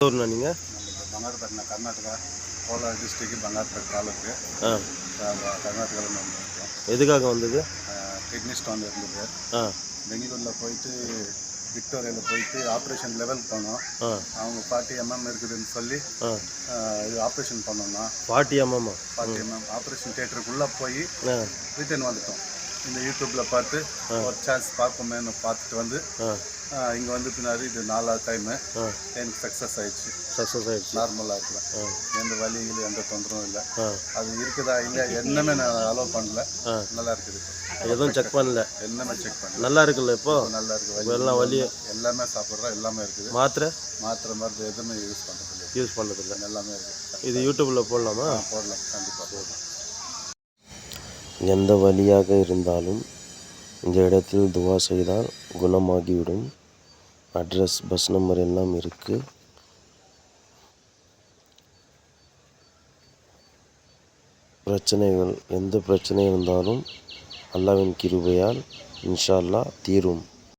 ஊர்ண்ணா நீங்கள் ನಮ್ಮದು ಬಂಗಾರಪೇಟೆ ಕರ್ನಾಟಕ ಕೋಲಾರ ಡಿಸ್ಟಿಕ್ ಬಂಗಾರಪೇಟೆ ತಾಲೂಕು ஆ கர்நாடகாவில் வந்திருக்கோம் எதுக்காக வந்தது கிட்னி ஸ்டோன் இருந்தது ஆ பெங்களூரில் போயிட்டு விக்டோரியாவில் போயிட்டு ஆப்ரேஷன் லெவல் பண்ணோம் ஆ அவங்க ஃபார்ட்டி எம்எம் இருக்குதுன்னு சொல்லி ஆ ஆஹ், இது ஆப்ரேஷன் பண்ணோம்னா பாட்டி அம்மாம்மா ஃபார்ட்டி எம்எம் ஆப்ரேஷன் தியேட்டருக்குள்ளே போய் ஆ ரிட்டர்ன் வந்துட்டோம் இந்த யூடியூப்பில் பார்த்து ஒரு சான்ஸ் பார்ப்போமேன்னு பார்த்துட்டு வந்து இங்கே வந்து பின்னாடி இது நாலாவது டைமு எனக்கு சக்ஸஸ் ஆயிடுச்சு. சக்ஸஸ் ஆயிடுச்சு. நார்மலாக இருக்கிறேன் எந்த வலிகளும் எந்த தொந்தரவும் இல்லை. அது இருக்குதா இல்லை என்னமே நான் அலோவ் பண்ணல. நல்லா இருக்குது எதுவும் செக் பண்ணல. எல்லாமே செக் பண்ணல. நல்லா இருக்குல்ல இப்போ? நல்லா இருக்கு. எல்லாம் வலி எல்லாமே சாப்பிட்றோம் எல்லாமே இருக்குது. மாத்திரை? மாத்திரை மருந்து எதுவுமே யூஸ் பண்ணுறது யூஸ் பண்ணதில்ல. எல்லாமே இருக்குது. இது யூடியூப்பில் போடலாமா? போடலாம். கண்டிப்பாக போடலாம். எந்த வழியாக இருந்தாலும் இந்த இடத்தில் துவா செய்தால் குணமாகிவிடும். அட்ரஸ் பஸ் நம்பர் எல்லாம் இருக்குது பிரச்சனைகள் எந்த பிரச்சனை இருந்தாலும் அல்லாவின் கிருபையால் இன்ஷா அல்லாஹ் தீரும்.